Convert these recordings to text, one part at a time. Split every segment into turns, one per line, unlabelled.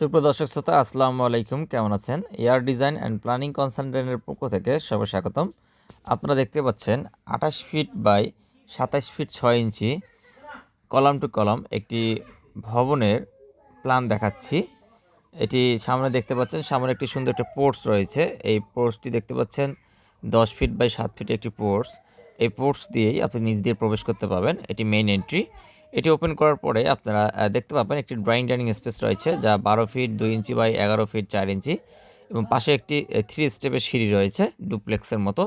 সুপ্রিয় দর্শক শ্রোতা, আসসালামু আলাইকুম। কেমন আছেন? এয়ার ডিজাইন অ্যান্ড প্ল্যানিং কনসালটেন্টের পক্ষ থেকে সবাই স্বাগতম। আপনারা দেখতে পাচ্ছেন আঠাশ ফিট বাই সাতাশ ফিট ছয় ইঞ্চি কলাম টু কলাম একটি ভবনের প্ল্যান দেখাচ্ছি। এটি সামনে দেখতে পাচ্ছেন, সামনে একটি সুন্দর একটা পোর্টস রয়েছে। এই পোর্টসটি দেখতে পাচ্ছেন, দশ ফিট বাই সাত ফিট একটি পোর্টস এই পোর্টস দিয়েই আপনি নিচ দিয়ে প্রবেশ করতে পারবেন। এটি মেইন এন্ট্রি। এটি ওপেন করার পরে আপনারা দেখতে পাবেন একটি ড্রয়িং ডাইনিং স্পেস রয়েছে যা বারো ফিট দুই ইঞ্চি বাই এগারো ফিট চার ইঞ্চি এবং পাশে একটি থ্রি স্টেপের সিঁড়ি রয়েছে ডুপ্লেক্সের মতো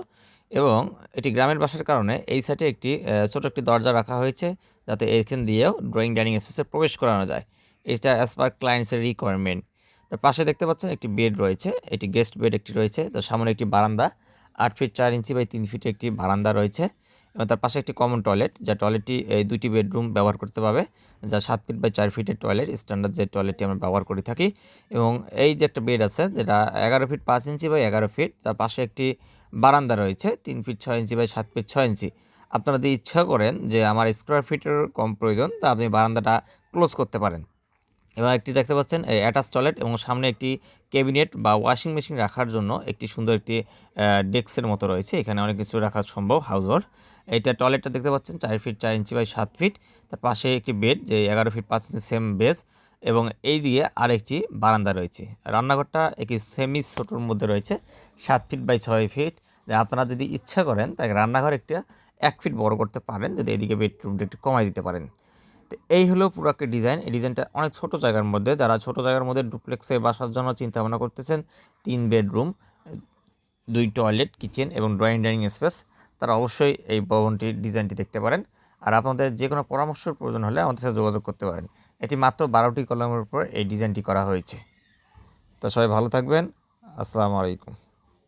এবং এটি গ্রামের বাসার কারণে এই সাইডে একটি ছোট একটি দরজা রাখা হয়েছে যাতে এখান দিয়েও ড্রয়িং ডাইনিং স্পেসে প্রবেশ করানো যায়। এটা অ্যাজ পার ক্লায়েন্টসের রিকোয়ারমেন্ট তার পাশে দেখতে পাচ্ছেন একটি বেড রয়েছে, এটি গেস্ট বেড একটি রয়েছে। তার সামনে একটি বারান্দা, আট ফিট চার ইঞ্চি বাই তিন ফিট একটি বারান্দা রয়েছে। এবং তার পাশে একটি কমন টয়লেট যা টয়লেটটি এই দুইটি বেডরুম ব্যবহার করতে পারবে যা সাত ফিট বাই চার ফিটের টয়লেট স্ট্যান্ডার্ড যে টয়লেটটি আমরা ব্যবহার করে থাকি। এবং এই যে একটা বেড আছে, যেটা এগারো ফিট পাঁচ ইঞ্চি বাই এগারো ফিট তার পাশে একটি বারান্দা রয়েছে, তিন ফিট ছয় ইঞ্চি বাই সাত ফিট ছয় ইঞ্চি। আপনারা যদি ইচ্ছা করেন যে আমার স্কোয়ার ফিটের কম প্রয়োজন, তা আপনি বারান্দাটা ক্লোজ করতে পারেন। এবং একটি দেখতে পাচ্ছেন অ্যাটাচ টয়লেট এবং সামনে একটি ক্যাবিনেট বা ওয়াশিং মেশিন রাখার জন্য একটি সুন্দর একটি ডেস্কের মতো রয়েছে। এখানে অনেক কিছু রাখা সম্ভব হাউস হোল্ড এইটা টয়লেটটা দেখতে পাচ্ছেন, চার ফিট চার ইঞ্চি বাই সাত ফিট তার পাশে একটি বেড যে এগারো ফিট পাঁচ ইঞ্চি সেম বেস এবং এই দিয়ে আরেকটি বারান্দা রয়েছে। রান্নাঘরটা একটি সেমি ছোটোর মধ্যে রয়েছে, সাত ফিট বাই ছয় ফিট আপনারা যদি ইচ্ছা করেন তাকে রান্নাঘর একটা এক ফিট বড় করতে পারেন। যদি এদিকে বেডরুমটা একটু কমাই দিতে পারেন। এই হলো পুরো একটা ডিজাইন। এই ডিজাইনটা অনেক ছোট জায়গার মধ্যে, যারা ছোট জায়গার মধ্যে ডুপ্লেক্সে বাসার জন্য চিন্তা ভাবনা করতেছেন, তিন বেডরুম, দুই টয়লেট, কিচেন এবং ড্রয়িং ডাইনিং স্পেস, তারা অবশ্যই এই ভবনটির ডিজাইনটি দেখতে পারেন। আর আপনাদের যে কোনো পরামর্শের প্রয়োজন হলে আমাদের সাথে যোগাযোগ করতে পারেন। এটি মাত্র বারোটি কলমের উপর এই ডিজাইনটি করা হয়েছে। তো সবাই ভালো থাকবেন। আসসালামু আলাইকুম।